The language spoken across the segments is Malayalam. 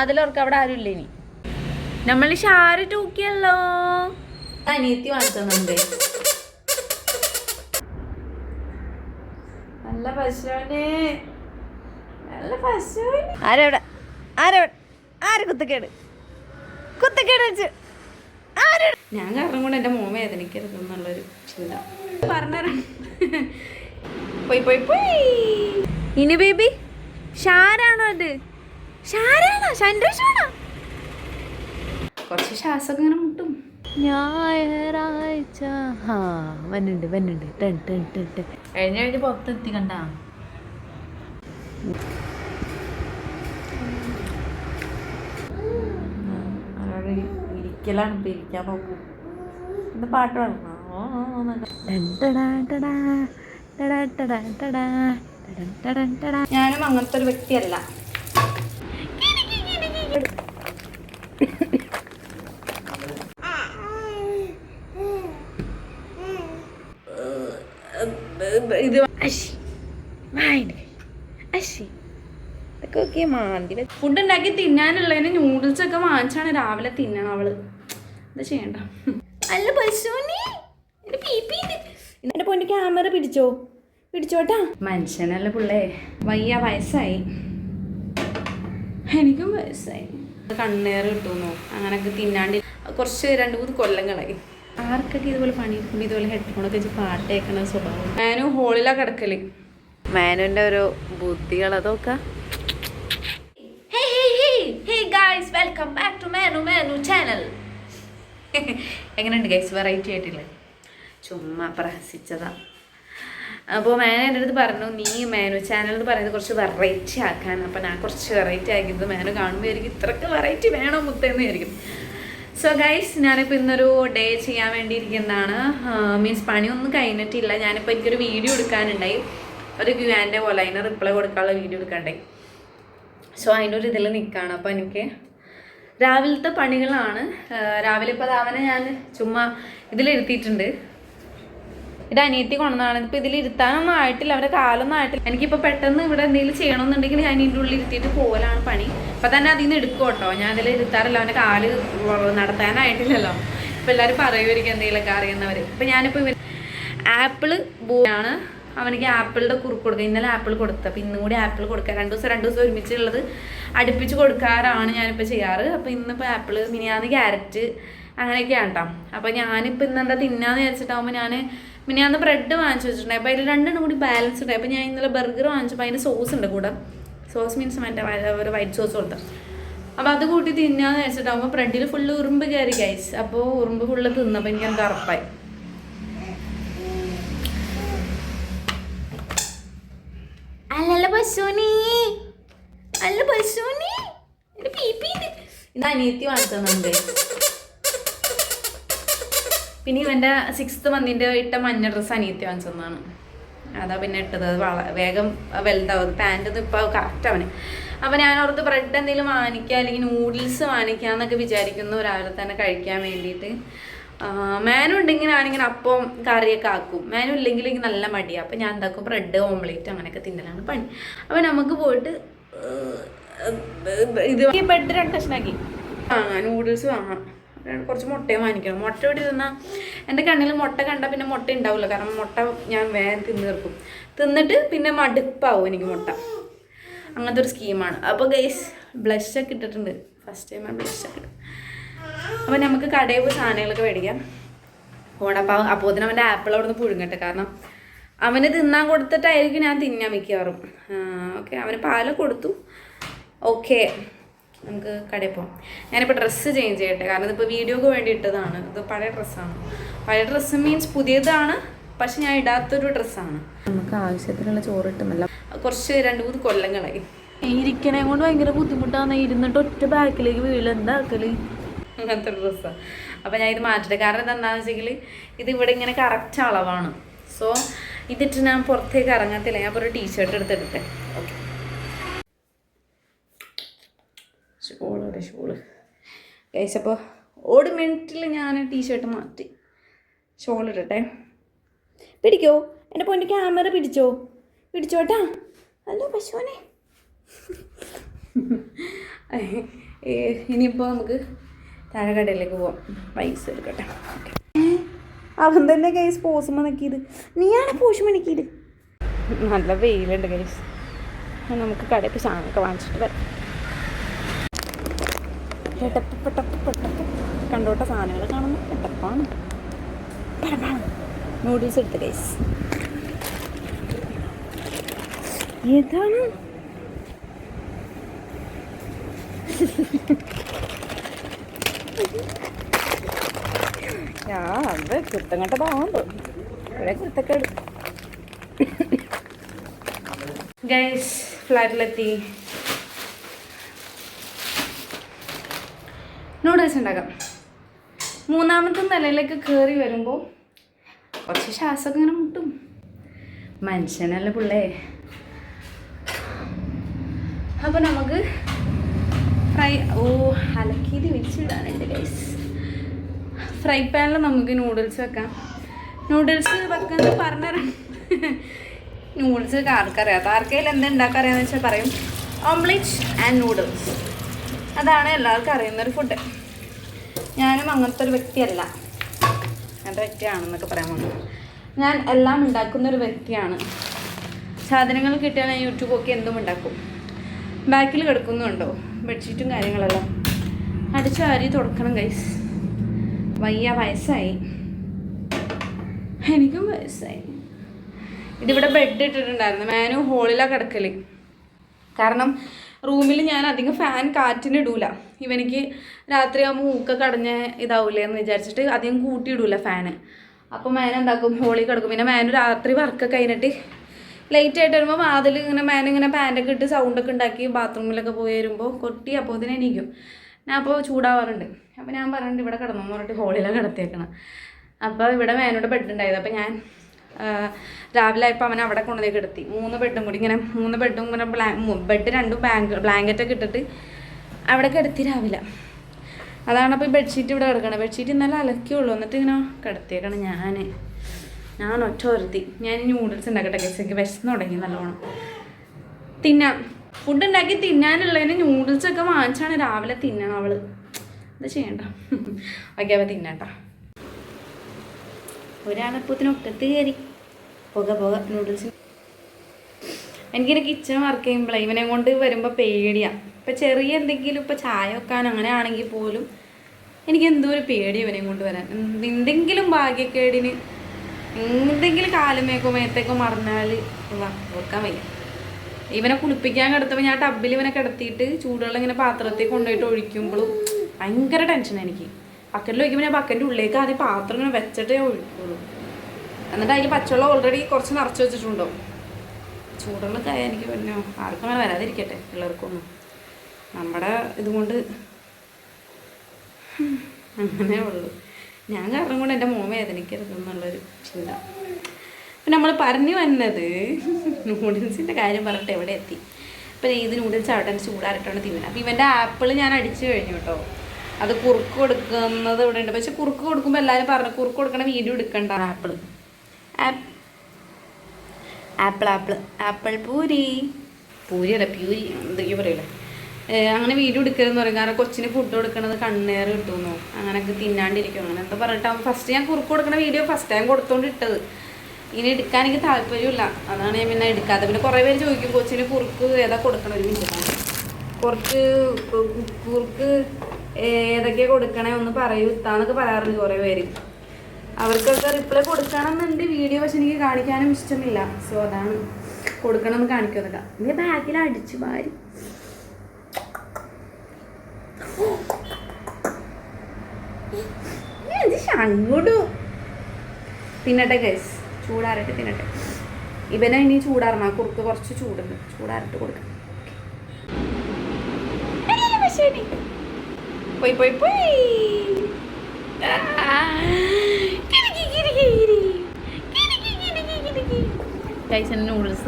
അതിലോർക്ക് അവിടെ ആരും ഇല്ല ഇനി നമ്മൾ ഷാര് തൂക്കിയല്ലോ. അനിയത്തി വാങ്ങിച്ചോണ്ടേ നല്ല പശുവിനെ. നല്ല പശുവിനെ. ആരവിടെ? ആരവിടെ? ആര് കുത്തക്കേട്? കുത്തക്കേട് വെച്ച്. ആര്? ഞാൻ കാരണം കൊണ്ട് എന്റെ മോൻ വേദനിക്കരുത് എന്നുള്ളൊരു ചിന്ത. പറഞ്ഞുതരാം പോയി പോയി പോയി. ഇനി ബേബി ഷാരാണോ അത് ഷാരാണോ? സന്തോഷാണോ കുറച്ച് ശ്വാസമൊക്കെ ഇങ്ങനെ മുട്ടും. ഞായറാഴ്ച. ഹാ വന്നുണ്ട് വന്നുണ്ട് ടെൻ ടെൻ ടെൻ ടെൻ കഴിഞ്ഞ കഴിഞ്ഞ് പുറത്തെത്തി കണ്ട? ഇരിക്കലാണ് ഇപ്പം ഇരിക്കാൻ നോക്കും. ഇന്ന് പാട്ട് പാടണോ. ഞാനും അങ്ങനത്തെ ഒരു വ്യക്തിയല്ല. ഇത് ഫുഡ് ഉണ്ടാക്കി തിന്നാനുള്ളതിന് നൂഡിൽസ് ഒക്കെ വാങ്ങിച്ചാണ് രാവിലെ തിന്നണം അവൾ. എന്താ ചെയ്യണ്ട? അല്ല പശുവിനെ. എന്റെ പൊന്നെ ക്യാമറ പിടിച്ചോ? പിടിച്ചോട്ടാ. മനുഷ്യനല്ല പിള്ളേ. വയ്യ വയസ്സായി. എനിക്കും വയസ്സായി. കണ്ണേറ് കിട്ടുന്നു. അങ്ങനൊക്കെ തിന്നാണ്ട് കുറച്ച് രണ്ട് മൂന്ന് കൊല്ലങ്ങളായി. ആർക്കൊക്കെ ഇതുപോലെ പണി എടുക്കുമ്പോൾ ഇതുപോലെ ഹെഡ്ഫോണൊക്കെ വെച്ച് പാട്ട് കേൾക്കണ സ്വഭാവം? മാനു ഹോളിലാ കിടക്കൽ. മാനുവിന്റെ ഒരു ബുദ്ധികൾ അതൊക്കെ. Welcome back to Manu Manu channel എങ്ങനെയുണ്ട് ഗൈസ് വെറൈറ്റി ആയിട്ടില്ലേ? ചുമ്മാ പ്രഹസിച്ചതാ. അപ്പോൾ മാൻ എന്റെ അടുത്ത് പറഞ്ഞു നീ മാനു ചാനൽ എന്ന് പറയുന്നത് കുറച്ച് വെറൈറ്റി ആക്കാൻ അപ്പോൾ ഞാൻ കുറച്ച് വെറൈറ്റി ആക്കിയത് മാനു കാണുമ്പോൾ ആയിരിക്കും ഇത്രക്ക് വെറൈറ്റി വേണോ മുത്തെന്ന് വിചാരിക്കും. സോ ഗൈസ് ഞാനിപ്പോൾ ഇന്നൊരു ഡേ ചെയ്യാൻ വേണ്ടിയിരിക്കുന്നതാണ്. മീൻസ് പണിയൊന്നും കഴിഞ്ഞിട്ടില്ല. ഞാനിപ്പോൾ എനിക്കൊരു വീഡിയോ എടുക്കാനുണ്ടായി. ഒരു ക്യുവാന്റെ പോലെ അതിന് റിപ്ലൈ കൊടുക്കാനുള്ള വീഡിയോ എടുക്കണ്ടേ സോ അതിന്റെ ഒരു ഇതിൽ നിൽക്കുകയാണ് അപ്പോൾ എനിക്ക് രാവിലത്തെ പണികളാണ്. രാവിലെ ഇപ്പോൾ രാവിലെ ഞാൻ ചുമ്മാ ഇതിലിരുത്തിയിട്ടുണ്ട്. ഇത് അനിയത്തി കൊണ്ടുവന്നതാണ്. ഇപ്പൊ ഇതിൽ ഇരുത്താനൊന്നും ആയിട്ടില്ല. അവരുടെ കാലൊന്നും ആയിട്ടില്ല. എനിക്കിപ്പോൾ പെട്ടെന്ന് ഇവിടെ എന്തെങ്കിലും ചെയ്യണമെന്നുണ്ടെങ്കിൽ ഞാൻ ഇതിന്റെ ഉള്ളിൽ ഇരുത്തിയിട്ട് പോകലാണ് പണി. അപ്പോൾ തന്നെ അതിൽ നിന്ന് എടുക്കും കേട്ടോ. ഞാൻ അതിൽ ഇരുത്താറില്ല. അവന്റെ കാൽ നടത്താനായിട്ടില്ലല്ലോ. ഇപ്പൊ എല്ലാവരും പറയുമായിരിക്കും എന്തെങ്കിലുമൊക്കെ അറിയുന്നവർ ഇപ്പം ഞാനിപ്പോൾ ഇവൻ ആപ്പിൾ ആണ്. അവനിക്ക് ആപ്പിളിന്റെ കുറുക്ക് കൊടുക്കുക ഇന്നലെ ആപ്പിൾ കൊടുത്ത. അപ്പം ഇന്നും കൂടി ആപ്പിൾ കൊടുക്കുക രണ്ട് ദിവസം രണ്ട് ദിവസം ഒരുമിച്ചുള്ളത് അടുപ്പിച്ച് കൊടുക്കാറാണ് ഞാനിപ്പോൾ ചെയ്യാറ്. അപ്പോൾ ഇന്നിപ്പോൾ ആപ്പിൾ മിനിയാന്ന് ക്യാരറ്റ് അങ്ങനെയൊക്കെയാണ് കേട്ടോ അപ്പോൾ ഞാനിപ്പോൾ ഇന്ന് എന്താ തിന്നാന്ന് വിചാരിച്ചിട്ടാകുമ്പോൾ ഞാൻ മിനിയാന്ന് ബ്രെഡ് വാങ്ങിച്ചു വെച്ചിട്ടുണ്ടായി അപ്പോൾ അതിൽ രണ്ടെണ്ണം കൂടി ബാലൻസ് ഉണ്ടായി അപ്പോൾ ഞാൻ ഇന്നലെ ബർഗർ വാങ്ങിച്ചപ്പോൾ അതിന്റെ സോസ് ഉണ്ട് കൂടെ. സോസ് മീൻസ് മറ്റേ ഒരു വൈറ്റ് സോസ് കൊടുത്ത അപ്പോൾ അത് കൂട്ടി തിന്നാന്ന് വെച്ചിട്ടാകുമ്പോൾ ബ്രെഡിൽ ഫുള്ള് ഉറുമ്പ് കയറി ഗൈസ് അപ്പോൾ ഉറുമ്പ് ഫുള്ള് തിന്നപ്പോൾ എനിക്ക് എന്താ ഉറപ്പായി. അല്ലല്ല പശുനി അല്ല പശുനി ഇത്. അനിയത്തി വാങ്ങിത്തന്നുണ്ട് പിന്നെ ഇവന്റെ സിക്സ്ത് മന്തിന്റെ ഇട്ട മഞ്ഞ ഡ്രസ്സ് അനിയത്തി വാങ്ങിച്ചതാണ് അതാ പിന്നെ ഇട്ടത് അത് വള വേഗം വലുതാവും പാന്റ് ഒന്നും ഇപ്പോൾ കറക്റ്റ് അവന് അപ്പോൾ ഞാൻ ഓർത്ത് ബ്രെഡ് എന്തെങ്കിലും വാങ്ങിക്കുക അല്ലെങ്കിൽ നൂഡിൽസ് വാങ്ങിക്കുക എന്നൊക്കെ വിചാരിക്കുന്നു രാവിലെ തന്നെ കഴിക്കാൻ വേണ്ടിയിട്ട് മാനും ഉണ്ടെങ്കിൽ ഞാനിങ്ങനെ അപ്പം കറിയൊക്കെ ആക്കും മാനും ഇല്ലെങ്കിൽ എനിക്ക് നല്ല മടിയാണ് അപ്പം ഞാൻ എന്താക്കും ബ്രെഡ് ഓംലേറ്റ് അങ്ങനെയൊക്കെ തിന്നലാണ് പണി അപ്പം നമുക്ക് പോയിട്ട് ഇത് ബ്രെഡ് രണ്ട് കഷ്ണാക്കി വാങ്ങാം നൂഡിൽസ് വാങ്ങാം കുറച്ച് മുട്ടയും വാങ്ങിക്കണം. മുട്ട ഇവിടെ തിന്നാൽ എന്റെ കണ്ണിൽ മുട്ട കണ്ടാൽ പിന്നെ മുട്ട ഉണ്ടാവില്ല കാരണം മുട്ട ഞാൻ വേഗം തിന്ന് തീർക്കും. തിന്നിട്ട് പിന്നെ മടുപ്പാവും എനിക്ക് മുട്ട. അങ്ങനത്തെ ഒരു സ്കീമാണ്. അപ്പോൾ ഗൈസ് ബ്ലഷ് ഒക്കെ ഇട്ടിട്ടുണ്ട്. ഫസ്റ്റ് ടൈം ബ്ലഷ് ഒക്കെ ഇട്ടു അപ്പോൾ നമുക്ക് കടയിൽ പോയി സാധനങ്ങളൊക്കെ മേടിക്കാം. ഓണപ്പാവ് അപ്പോൾ തന്നെ അവന്റെ ആപ്പിൾ അവിടെ നിന്ന് പുഴുങ്ങട്ടെ. കാരണം അവന് തിന്നാൻ കൊടുത്തിട്ടായിരിക്കും ഞാൻ തിന്നാൻ മിക്കവാറും. ഓക്കെ അവന് പാൽ കൊടുത്തു. ഓക്കെ നമുക്ക് കടയിൽ പോകാം ഞാനിപ്പോൾ ഡ്രസ്സ് ചേഞ്ച് ചെയ്യട്ടെ. കാരണം ഇതിപ്പോൾ വീഡിയോക്ക് വേണ്ടി ഇട്ടതാണ്. ഇത് പഴയ ഡ്രസ്സാണ് പഴയ ഡ്രസ്സ് മീൻസ് പുതിയതാണ് പക്ഷെ ഞാൻ ഇടാത്തൊരു ഡ്രസ്സാണ് നമുക്ക് ആവശ്യത്തിനുള്ള ചോറ് കിട്ടുന്നില്ല കുറച്ച് രണ്ട് മൂന്ന് കൊല്ലങ്ങളായി. ഇരിക്കണേ കൊണ്ട് ഭയങ്കര ബുദ്ധിമുട്ടാണ്. ഇരുന്നിട്ട് ഒറ്റ ബാക്കിലേക്ക് വീഴ. എന്താക്കൽ അങ്ങനത്തെ ഒരു ഡ്രസ്സാണ് അപ്പോൾ ഞാൻ ഇത് മാറ്റട്ടെ. കാരണം എന്താണെന്ന് വെച്ചെങ്കിൽ ഇത് ഇവിടെ ഇങ്ങനെ കറക്റ്റ് അളവാണ്. സോ ഇതിട്ട് ഞാൻ പുറത്തേക്ക് ഇറങ്ങത്തില്ല. ഞാൻ ഇപ്പോൾ ഒരു ടീഷർട്ട് എടുത്തെടുത്തെ ഓക്കെ ഷോൾ കഴിച്ച അപ്പോൾ ഓട് മിനിറ്റിൽ ഞാൻ ടീഷർട്ട് മാറ്റി. ഷോൾ ഇടട്ടെ പിടിക്കോ. എന്റെ പൊന്നെ ക്യാമറ പിടിച്ചോ. പിടിച്ചോട്ടാ അല്ലോ പശുവിനെ. ഇനിയിപ്പോൾ നമുക്ക് താഴെ കടയിലേക്ക് പോവാം. പൈസ എടുക്കട്ടെ. അവൻ തന്നെ കൈസ് പോസുമ്പോൾ നിക്കിയത് നീയാണ് പോഷുമ്പോൾ നിക്കിയത് നല്ല വെയിലുണ്ട് കൈസ് നമുക്ക് കടയിൽ സാധനമൊക്കെ വാങ്ങിച്ചിട്ട് വരാം. പെട്ടപ്പ് പെട്ടപ്പ് പെട്ടപ്പ് കണ്ടോട്ട സാധനങ്ങൾ കാണുന്നു. പെട്ടപ്പാണ്. നൂഡിൽസ് എടുത്ത് ഏതാണ്? യാ അത് കുത്തങ്ങോട്ട് പോകുന്നു ഇവിടെ കുത്തക്കേട്. ഗൈസ് ഫ്ലാറ്റിലെത്തി. ഉണ്ടാക്കാം മൂന്നാമത്തെ നിലയിലേക്ക് കയറി വരുമ്പോൾ കുറച്ച് ശ്വാസമൊക്കെ ഇങ്ങനെ മുട്ടും. മനുഷ്യനല്ല പിള്ളേ? അപ്പോൾ നമുക്ക് ഫ്രൈ ഓ അലക്കിയത് വെച്ചിടാനുണ്ട് ഗൈസ് ഫ്രൈ പാനിൽ നമുക്ക് നൂഡിൽസ് വെക്കാം. നൂഡിൽസ് വെക്കുന്നത് പറഞ്ഞുതരാം. നൂഡിൽസ് ആർക്കറിയാത്ത ആർക്കെങ്കിലും എന്താ ഉണ്ടാക്കാറിയാന്ന് വെച്ചാൽ പറയും. ഓംലെറ്റ് ആൻഡ് നൂഡിൽസ് അതാണ് എല്ലാവർക്കും അറിയുന്നൊരു ഫുഡ് ഞാനും അങ്ങനത്തെ ഒരു വ്യക്തിയല്ല. അങ്ങനത്തെ വ്യക്തിയാണെന്നൊക്കെ പറയാൻ പോകുന്നത് ഞാൻ എല്ലാം ഉണ്ടാക്കുന്ന ഒരു വ്യക്തിയാണ്. സാധനങ്ങൾ കിട്ടിയാൽ ഞാൻ യൂട്യൂബ് ഒക്കെ എന്തും ഉണ്ടാക്കും. ബാക്കിൽ കിടക്കുന്നുണ്ടോ? ബെഡ്ഷീറ്റും കാര്യങ്ങളെല്ലാം. അടിച്ചു അരി തുടക്കണം ഗൈസ് വയ്യ വയസ്സായി. എനിക്കും വയസ്സായി. ഇതിവിടെ ബെഡ് ഇട്ടിട്ടുണ്ടായിരുന്നു. മാനു ഹോളിലാണ് കിടക്കൽ. കാരണം റൂമിൽ ഞാൻ അധികം ഫാൻ കാറ്റിന് ഇടൂല. ഇവനിക്ക് രാത്രിയാകുമ്പോൾ മൂക്കൊക്കെ കടഞ്ഞ ഇതാവില്ലേ എന്ന് വിചാരിച്ചിട്ട് അധികം കൂട്ടിയിടൂല ഫാന് അപ്പോൾ മാൻ എന്താക്കും? ഹോളി കിടക്കും. പിന്നെ മേന രാത്രി വർക്കൊക്കെ കഴിഞ്ഞിട്ട് ലേറ്റ് ആയിട്ട് വരുമ്പോൾ വാതിൽ ഇങ്ങനെ മാൻ ഇങ്ങനെ പാന്റൊക്കെ ഇട്ട് സൗണ്ടൊക്കെ ഉണ്ടാക്കി ബാത്റൂമിലൊക്കെ പോയി വരുമ്പോൾ കൊട്ടി അപ്പോൾ ഇതിനെ എണീക്കും. ഞാൻ അപ്പോൾ ചൂടാവാറുണ്ട്. അപ്പോൾ ഞാൻ പറഞ്ഞിട്ട് ഇവിടെ കിടന്നു പറഞ്ഞിട്ട് ഹോളിലാണ് കിടത്തിയേക്കണം. അപ്പോൾ ഇവിടെ മേനോട് ബെഡ് ഉണ്ടായത്. അപ്പോൾ ഞാൻ രാവിലെ ആയപ്പോൾ അവൻ അവിടെ കൊണ്ടുപോയി കിടത്തി. മൂന്ന് ബെഡും കൂടി ഇങ്ങനെ മൂന്ന് ബെഡും ഇങ്ങനെ ബ്ലാ ബെഡ് രണ്ടും ബാങ്ക് ബ്ലാങ്കറ്റൊക്കെ ഇട്ടിട്ട് അവിടെ കിടത്തി രാവിലെ. അതാണ് അപ്പോൾ ഈ ബെഡ്ഷീറ്റ് ഇവിടെ കിടക്കണം ബെഡ്ഷീറ്റ് ഇന്നലെ അലക്കിയുള്ളൂ എന്നിട്ട് ഇങ്ങനെ കിടത്തിയേക്കണം ഞാൻ ഞാൻ ഒറ്റ ഒരുത്തി ഞാൻ ന്യൂഡിൽസ് ഉണ്ടാക്കട്ടെ കേസ് എനിക്ക് വിശന്ന് തുടങ്ങി നല്ലോണം. തിന്നാം. ഫുഡ് ഉണ്ടാക്കി തിന്നാനുള്ളതിന് ന്യൂഡിൽസ് ഒക്കെ വാങ്ങിച്ചാണ് രാവിലെ തിന്നണം അവൾ. അത് ചെയ്യണ്ട? ഓക്കെ തിന്നണ്ട ഒരാളെപ്പത്തിന് ഒക്കത്ത് കയറി. പുക പുക. നൂഡിൽസ് എനിക്കിങ്ങനെ കിച്ചൺ വർക്ക് ചെയ്യുമ്പോൾ ഇവനെ കൊണ്ട് വരുമ്പോൾ പേടിയാണ് ഇപ്പം ചെറിയ എന്തെങ്കിലും ഇപ്പോൾ ചായ വെക്കാൻ അങ്ങനെ ആണെങ്കിൽ പോലും എനിക്ക് എന്തോ ഒരു പേടി ഇവനെ കൊണ്ട് വരാൻ. എന്ത് എന്തെങ്കിലും ഭാഗ്യക്കേടിന് എന്തെങ്കിലും കാലുമേക്കോ മേത്തേക്കോ മറിഞ്ഞാൽ വെക്കാൻ വയ്യ. ഇവനെ കുളിപ്പിക്കാൻ കിടത്തപ്പോൾ ഞാൻ ടബിൽ ഇവനെ കിടത്തിയിട്ട് ചൂടുവെള്ളം ഇങ്ങനെ പാത്രത്തിൽ കൊണ്ടുപോയിട്ട് ഒഴിക്കുമ്പോഴും ഭയങ്കര ടെൻഷൻ എനിക്ക്. ബക്കറ്റിൽ ഒഴിക്കുമ്പോൾ ഞാൻ ബക്കറ്റിന്റെ ഉള്ളിലേക്ക് ആദ്യം പാത്രം ഇങ്ങനെ വെച്ചിട്ടേ ഒഴിക്കുള്ളൂ. എന്നിട്ട് അതിൽ പച്ചവെള്ളം ഓൾറെഡി കുറച്ച് നിറച്ച് വെച്ചിട്ടുണ്ടാവും ചൂടുള്ള കായ എനിക്ക് പിന്നെ ആർക്കും അങ്ങനെ വരാതിരിക്കട്ടെ പിള്ളേർക്കൊന്നും. നമ്മുടെ ഇതുകൊണ്ട് അങ്ങനെ ഉള്ളൂ. ഞാൻ കാരണം കൊണ്ട് എന്റെ മോൻ വേദനിക്കരുത് എന്നുള്ളൊരു ചിന്ത. അപ്പം നമ്മൾ പറഞ്ഞു വന്നത് നൂഡിൽസിന്റെ കാര്യം പറഞ്ഞിട്ട് എവിടെ എത്തി? അപ്പം ഇത് നൂഡിൽസ് ആവട്ടെ ചൂടാറിട്ടാണ് തിന്നുന്നത് അപ്പം ഇവന്റെ ആപ്പിൾ ഞാൻ അടിച്ചു കഴിഞ്ഞു കേട്ടോ അത് കുറുക്ക് കൊടുക്കുന്നത് ഇവിടെ ഉണ്ട്. പക്ഷെ കുറുക്ക് കൊടുക്കുമ്പോൾ എല്ലാവരും പറഞ്ഞു കുറുക്ക് കൊടുക്കണ വീഡിയോ എടുക്കണ്ട apple apple apple apple puri. Puri അല്ല പ്യൂരി എന്തൊക്കെയോ പറയില്ല അങ്ങനെ വീഡിയോ എടുക്കരുതെന്ന് പറയും. കാരണം കൊച്ചിന് ഫുഡ് കൊടുക്കണത് കണ്ണേർ കിട്ടുമെന്നോ അങ്ങനെയൊക്കെ തിന്നാണ്ടിരിക്കും. അങ്ങനെ എന്താ പറഞ്ഞിട്ട് ഫസ്റ്റ് ഞാൻ കുറുക്ക് കൊടുക്കണ വീഡിയോ ഫസ്റ്റ് ടൈം കൊടുത്തോണ്ട് ഇട്ടത്. ഇനി എടുക്കാൻ എനിക്ക് താല്പര്യമില്ല. അതാണ് ഞാൻ പിന്നെ എടുക്കാത്തത്. പിന്നെ കുറേ പേര് ചോദിക്കും കൊച്ചിന് കുറുക്ക് ഏതാ കൊടുക്കണം ഒരു മിനിറ്റ് കുറച്ച് കുറുക്ക് ഏതൊക്കെയാ കൊടുക്കണേ? ഒന്ന് പറയൂ ഇത്താന്നൊക്കെ പറയാറുണ്ട് കുറേ പേര്. അവർക്കൊക്കെ റിപ്ലൈ കൊടുക്കണമെന്നുണ്ട്. വീഡിയോ പക്ഷെ എനിക്ക് കാണിക്കാനും ഇഷ്ടമില്ല. സോ അതാണ്. കൊടുക്കണമെന്ന് കാണിക്കുന്നില്ല നീ ബാഗിൽ അടിച്ചു മാറി അങ്ങോട്ടു. തിന്നട്ടെ ഗൈസ് ചൂടാറിട്ട് തിന്നട്ടെ. ഇവനെ ഇനി ചൂടാറണം. ആ കുറുക്ക് കുറച്ച് ചൂടുണ്ട്. ചൂടാറിട്ട് കൊടുക്കാം. പോയി പോയി പോയി. നൂഡിൽസ്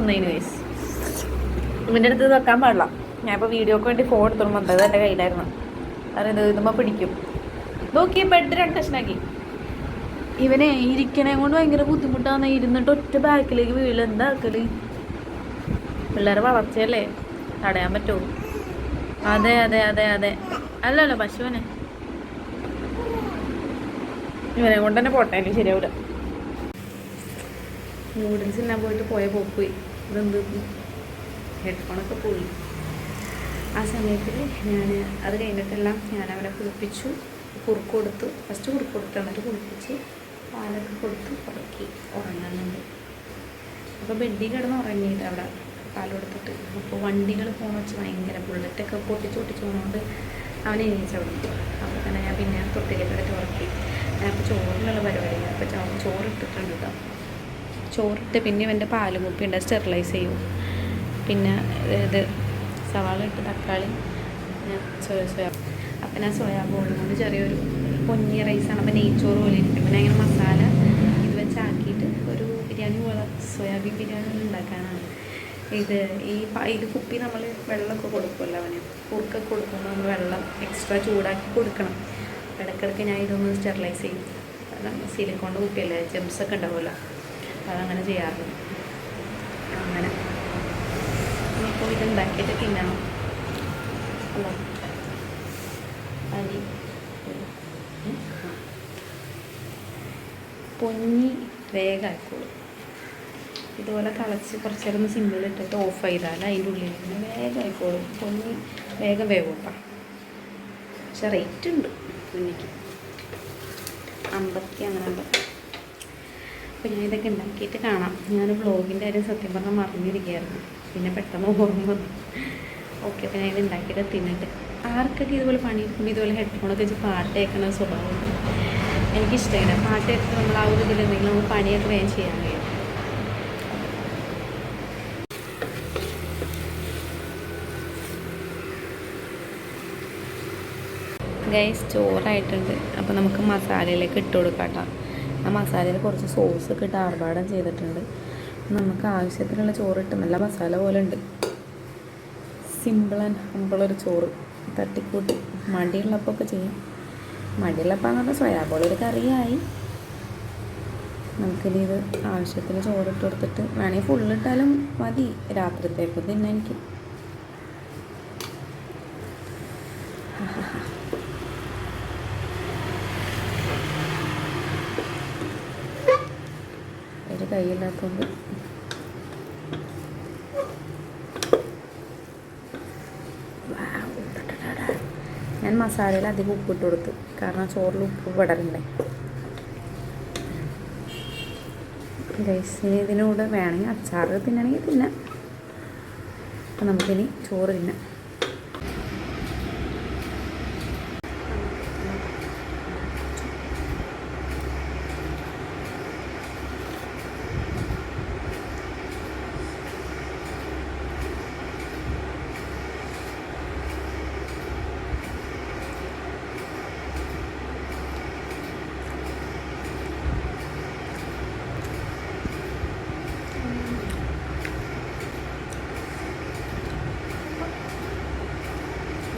ഇവന്റെ അടുത്ത് വെക്കാൻ പാടില്ല. ഞാൻ ഇപ്പോൾ വീഡിയോക്ക് വേണ്ടി ഫോൺ എടുത്തോളും വന്നത് എന്റെ കയ്യിലായിരുന്നു. കാരണം ഇത് ഇതുമ്പോൾ പിടിക്കും. നോക്കി ബെഡ് രണ്ട് കഷ്ണാക്കി ഇവനെ ഇരിക്കണേ കൊണ്ട് ഭയങ്കര ബുദ്ധിമുട്ടാണ്. ഇരുന്നിട്ട് ഒറ്റ ബാക്കിലേക്ക് വീഴൽ എന്താ ആക്കൽ? പിള്ളേരെ വളർച്ചയല്ലേ തടയാൻ പറ്റുമോ അതെ അതെ അതെ അതെ. അല്ലല്ലോ പശുവിനെ. ഇവനെ കൊണ്ട് തന്നെ പോട്ടെ എനിക്ക് ശരിയാവില്ല നൂഡിൽസ് തിന്നാൻ പോയിട്ട് പോയ പോയി ഇതെന്ത് ഹെഡ്ഫോണൊക്കെ പോയി. ആ സമയത്തിൽ ഞാൻ അത് കഴിഞ്ഞിട്ടെല്ലാം ഞാൻ അവരെ കുളിപ്പിച്ചു കുറുക്ക് കൊടുത്തു. ഫസ്റ്റ് കുറുക്ക് കൊടുത്തു എന്നിട്ട് കുളിപ്പിച്ച് പാലൊക്കെ കൊടുത്ത് ഉറക്കി ഉറങ്ങുന്നുണ്ട്. അപ്പോൾ ബെഡിൽ കിടന്ന് ഉറങ്ങിയിട്ട് അവിടെ പാൽ കൊടുത്തിട്ട്. അപ്പോൾ വണ്ടികൾ പോകുന്ന വെച്ച് ഭയങ്കര ബുള്ളറ്റൊക്കെ പൊട്ടിച്ച് പൊട്ടിച്ച് പോകുന്നതുകൊണ്ട് അവൻ എണീച്ചവിടുന്നു അപ്പോൾ തന്നെ ഞാൻ പിന്നെ തൊട്ടിലേക്ക് എടുത്ത് ഉറക്കി. ഞാൻ അപ്പോൾ ചോറിനുള്ള പരിപാടി അപ്പോൾ ചോറ് ഇട്ടിട്ടുണ്ട് കേട്ടോ ചോറിട്ട് പിന്നെ ഇവന്റെ പാൽ കുപ്പി ഉണ്ട് സ്റ്റെറിലൈസ് ചെയ്യും. പിന്നെ ഇത് സവാള ഇട്ട് തക്കാളി സോയ സോയ അപ്പം ഞാൻ സോയാ ബോളും കൊണ്ട് ചെറിയൊരു പൊന്നി റൈസാണ്. അപ്പം നെയ്ച്ചോറ് പോലെ ഇരിക്കും. പിന്നെ അങ്ങനെ മസാല ഇത് വെച്ചാക്കിയിട്ട് ഒരു ബിരിയാണി പോലെ സോയാബീൻ ബിരിയാണി ഉണ്ടാക്കാനാണ്. ഇത് ഈ ഇത് കുപ്പി നമ്മൾ വെള്ളമൊക്കെ കൊടുക്കുമല്ലോ അവന്. കുറുക്കൊക്കെ കൊടുക്കുമ്പോൾ നമ്മൾ വെള്ളം എക്സ്ട്രാ ചൂടാക്കി കൊടുക്കണം. ഇടയ്ക്കിടയ്ക്ക് ഞാൻ ഇതൊന്ന് സ്റ്റെറിലൈസ് ചെയ്യും. കാരണം സിലിക്കോണിന്റെ കുപ്പിയല്ലേ ജെംസ് ഒക്കെ ഉണ്ടാവുമല്ലോ. അതങ്ങനെ ചെയ്യാറുണ്ട്. അങ്ങനെ. ഇപ്പോൾ ഇത് ഉണ്ടാക്കിയിട്ട് തിന്നണം അല്ലോ? അരി. പൊന്നി വേഗമായിക്കോളും ഇതുപോലെ കളച്ച് കുറച്ച് നേരം സിമ്മിലിട്ടിട്ട് ഓഫ് ചെയ്താൽ അതിന്റെ ഉള്ളിൽ വേഗമായിക്കോളും വേഗം പൊന്നി വേഗം വേവും കേട്ടോ പക്ഷെ റേറ്റ് ഉണ്ട്. പൊന്നിക്ക് അമ്പത്തി അങ്ങനെ അപ്പോൾ ഞാൻ ഇതൊക്കെ ഉണ്ടാക്കിയിട്ട് കാണാം. ഞാൻ വ്ളോഗിന്റെ കാര്യം സത്യം പറഞ്ഞാൽ മറിഞ്ഞിരിക്കുകയായിരുന്നു പിന്നെ പെട്ടെന്ന് ഓർമ്മ വന്നു. ഓക്കെ അപ്പോൾ ഞാൻ ഇത് ഉണ്ടാക്കിയിട്ട് തിന്നിട്ട്. ആർക്കൊക്കെ ഇതുപോലെ പണിയെടുക്കുമ്പോൾ ഇതുപോലെ ഹെഡ്ഫോണൊക്കെ വെച്ച് പാട്ട് കേൾക്കുന്ന സ്വഭാവം? എനിക്കിഷ്ടമാണ് പാട്ട് കേൾക്കുമ്പോൾ നമ്മൾ ആ ഒരു ഇതിൽ എന്തെങ്കിലും നമുക്ക് പണിയൊക്കെ വേഗം ചെയ്യാൻ കഴിയും. ഗൈസ് ചോറായിട്ടുണ്ട്. അപ്പോൾ നമുക്ക് മസാലയിലേക്ക് ഇട്ട് കൊടുക്കാം കേട്ടോ ആ മസാലയിൽ കുറച്ച് സോസ് ഒക്കെ ഇട്ട് ആർഭാടം ചെയ്തിട്ടുണ്ട്. നമുക്ക് ആവശ്യത്തിനുള്ള ചോറ് ഇട്ട് നല്ല മസാല പോലെ ഉണ്ട്. സിമ്പിൾ ആൻഡ് ഹമ്പിളൊരു ചോറ്. തട്ടിക്കൂട്ടി. മടിയുള്ളപ്പോൾ ഒക്കെ ചെയ്യും. മടിയുള്ളപ്പോൾ പറഞ്ഞാൽ പോലെ ഒരു കറിയായി. നമുക്കിനി ഇത് ആവശ്യത്തിന് ചോറിട്ട് കൊടുത്തിട്ട് വേണമെങ്കിൽ ഫുള്ളിട്ടാലും മതി. രാത്രിത്തേക്ക് തിന്നെ എനിക്ക്. ഒരു കൈയില്ലാത്തതുകൊണ്ട് ഞാൻ മസാലയിൽ അധികം ഉപ്പിട്ട് കൊടുത്തു. കാരണം ചോറിൽ ഉപ്പ് പെടലുണ്ടേ ഗൈസ് ഇതിനൂടെ വേണമെങ്കിൽ അച്ചാറ് തിന്നണമെങ്കിൽ തിന്നാം. അപ്പം നമുക്കിനി ചോറ് തിന്നാം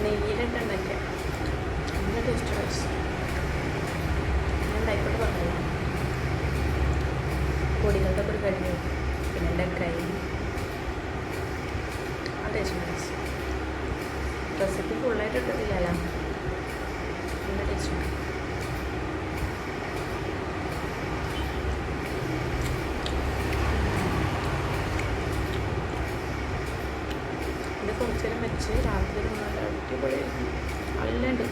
നെയ്യിലിട്ടുണ്ടാക്കിയ നല്ല ടേസ്റ്റ് റൈസ് ഞാൻ ഉണ്ടായിക്കോട്ട് പറഞ്ഞില്ല പൊടികളുടെ ഒരു കഴിഞ്ഞു പിന്നെ എന്റെ കൈ. ആ ടേസ്റ്റ് റൈസ് റെസിപ്പി ഫുള്ളായിട്ട് ഇട്ടിട്ടില്ലല്ലോ. നല്ല ടേസ്റ്റ് ഉണ്ട് ഇത് കുറച്ച് നേരം വെച്ച് രാത്രി നല്ല അടിപൊളിയായിരുന്നു നല്ലുണ്ട്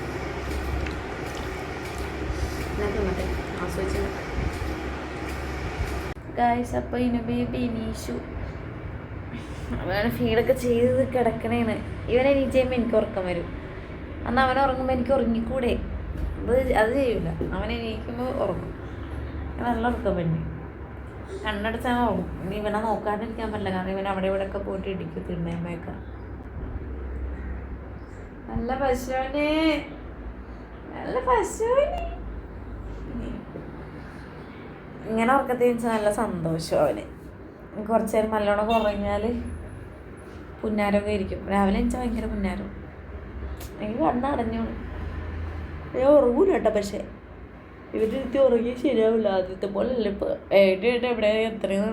ഞാൻ തിന്നട്ടെ ആസ്വദിച്ച് ഗായ്സ് അപ്പോൾ ഇനുബി ബിനീഷു അവനാണ് ഫീഡൊക്കെ ചെയ്ത് കിടക്കണേന്ന്. ഇവനെ എണീറ്റ് ചെയ്യുമ്പോൾ എനിക്ക് ഉറക്കം വരും. അന്ന് അവൻ ഉറങ്ങുമ്പോൾ എനിക്ക് ഉറങ്ങിക്കൂടെ? അത് അത് ചെയ്യില്ല അവൻ എണീക്കുമ്പോൾ ഉറങ്ങും. നല്ല ഉറക്കം പറ്റി കണ്ണടച്ചാൽ ഉറങ്ങും. ഇനി ഇവനെ നോക്കാണ്ടിരിക്കാൻ പറ്റില്ല. കാരണം ഇവൻ അവിടെ ഇവിടെ ഒക്കെ പോയിട്ട് ഇടിക്കും തിണ്ണയുമ്പോഴൊക്കെ നല്ല പശുവിനെ. നല്ല പശുവിനെ. ഇങ്ങനെ ഉറക്കത്തിൽ വെച്ചാൽ നല്ല സന്തോഷം അവന്. കുറച്ച് നേരം നല്ലോണം കുറഞ്ഞാൽ പുന്നാരമൊക്കെ ഇരിക്കും രാവിലെ വെച്ചാൽ ഭയങ്കര പുന്നാരം. എനിക്ക് കണ്ണടഞ്ഞു ഞാൻ ഉറങ്ങൂല കേട്ടോ പക്ഷേ. ഇവരിരുത്തി ഉറങ്ങി ശരിയാവില്ല. ആദ്യത്തെ പോലെ അല്ല ഇപ്പോൾ ഏഴ് എവിടെ? എത്രയും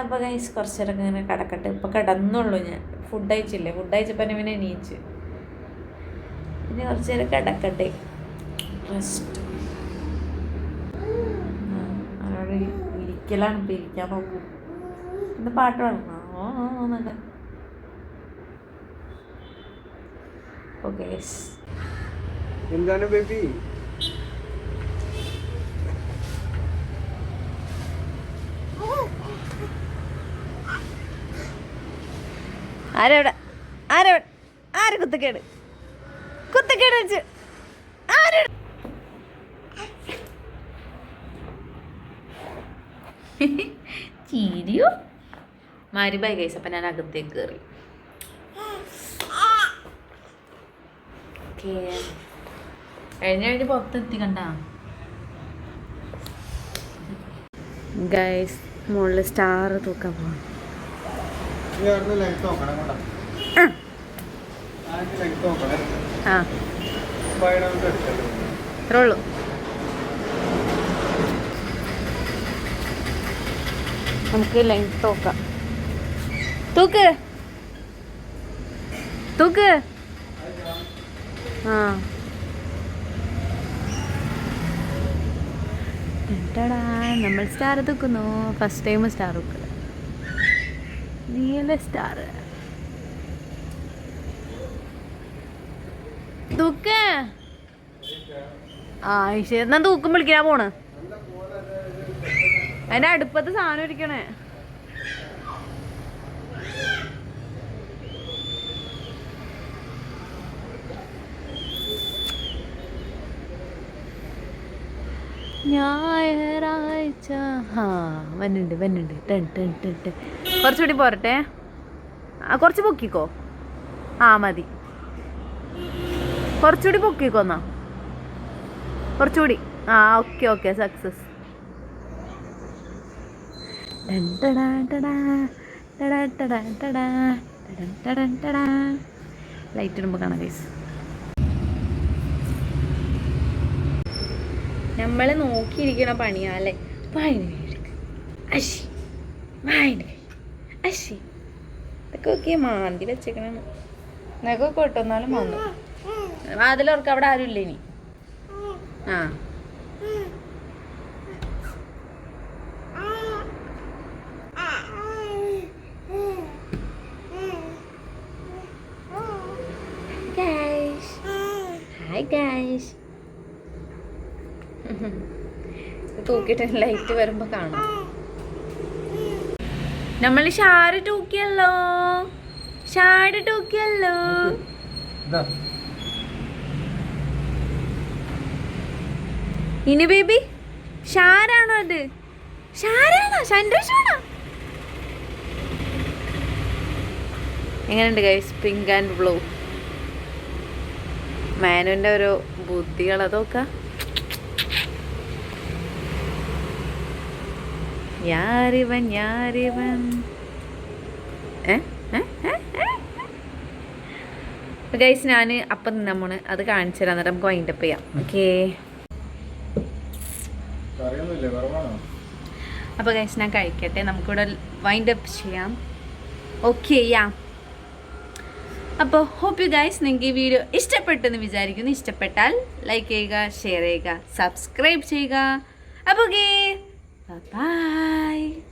അപ്പോൾ കൈസ് കുറച്ച് നേരം ഇങ്ങനെ കിടക്കട്ടെ. ഇപ്പോൾ കിടന്നുള്ളൂ ഞാൻ. ഫുഡ് അയച്ചില്ലേ ഫുഡ് അയച്ചപ്പോൾ എന്നെ പിന്നെ എണീച്ച്. പിന്നെ കുറച്ച് നേരം കിടക്കട്ടെ. റെസ്റ്റ് അവരോട് ഇരിക്കലാണ് ഇപ്പം ഇരിക്കാൻ നോക്കും. ഇന്ന് പാട്ട് പാടണം. ഓ ഓ, ഓ എന്നൊക്കെ ഓക്കെ എന്താണ് ബേബി? ആരവിടെ? ആരവിടെ? ആര് കുത്തക്കേട്? കുത്തക്കേട് വെച്ച് ആര് ചിരിയോ മാരി ബൈ ഗൈസ് അപ്പം ഞാൻ അകത്തേക്ക് കയറി ഓക്കേ. കഴിഞ്ഞ കഴിഞ്ഞ് പുറത്തെത്തി കണ്ട? ഗൈസ് മുകളിൽ സ്റ്റാർ തൂക്കാൻ പോകണം നോക്കണം ആ. അത്രേ ഉള്ളൂ. നമുക്ക് ലെങ്ത് നോക്കാം. തൂക്ക്. തൂക്ക്. ആ. എന്തടാ? നമ്മൾ സ്റ്റാർ തൂക്കുന്നു. ഫസ്റ്റ് ടൈം സ്റ്റാർ തൂക്കുക നീല സ്റ്റാർ തൂക്ക്. ആ ശരി എന്നാ തൂക്കും വിളിക്കാൻ പോണ്? അതിന്റെ അടുപ്പത്ത് സാധനം ഇരിക്കണേ. ഞായറാഴ്ച. ആ വന്നുണ്ട് വന്നുണ്ട്. ടെൻ ടെൻ ടെൻ ടെൻ കുറച്ചുകൂടി പോരട്ടെ? ആ കുറച്ച് പൊക്കിക്കോ? ആ മതി. കുറച്ചുകൂടി പൊക്കിക്കോ എന്നാ? കുറച്ചുകൂടി. ആ ഓക്കെ ഓക്കെ സക്സസ് ലൈറ്റ് ഇടുമ്പോൾ കാണാം ഗൈസ് നമ്മൾ നോക്കിയിരിക്കണ പണിയാ അല്ലേ? വായന അശി വായന അശി ഇതൊക്കെ ഒക്കെ മാന്തി വെച്ചേക്കണാണ് നിനക്കൊക്കെ കൊട്ടുന്നാലും വന്നു. അതിലോർക്ക് അവിടെ ആരും ഇല്ല ഇനി? ആ. Hi guys. തൂക്കിട്ട് ലൈറ്റ് വരുമ്പോ കാണാം. നമ്മൾ ഷാര് തൂക്കിയല്ലോ. ഷാട് തൂക്കിയല്ലോ. ഇനി ബേബി ഷാരാണോ അത്? ഷാരാണോ? സന്തോഷാണോ? എങ്ങനെയുണ്ട് ഗൈസ് പിങ്ക് ആൻഡ് ബ്ലൂ മാനുവിന്റെ ഒരു ബുദ്ധികൾ അതൊക്കെ? യാരിവൻ യാരിവൻ ഗൈസ് ഞാൻ അപ്പം നമ്മൾ അത് കാണിച്ചു തരാം. എന്നിട്ട് നമുക്ക് വൈൻഡപ്പ് ചെയ്യാം. ഓക്കേ അപ്പോൾ ഗൈസ് ഞാൻ കഴിക്കട്ടെ. നമുക്കിവിടെ വൈൻഡ് അപ്പ് ചെയ്യാം. ഓക്കെ യാ അപ്പോൾ ഹോപ്പ് യു ഗൈസ് നിങ്ങൾക്ക് ഈ വീഡിയോ ഇഷ്ടപ്പെട്ടെന്ന് വിചാരിക്കുന്നു. ഇഷ്ടപ്പെട്ടാൽ ലൈക്ക് ചെയ്യുക ഷെയർ ചെയ്യുക സബ്സ്ക്രൈബ് ചെയ്യുക. അപ്പോൾ ഓക്കെ Bye-bye!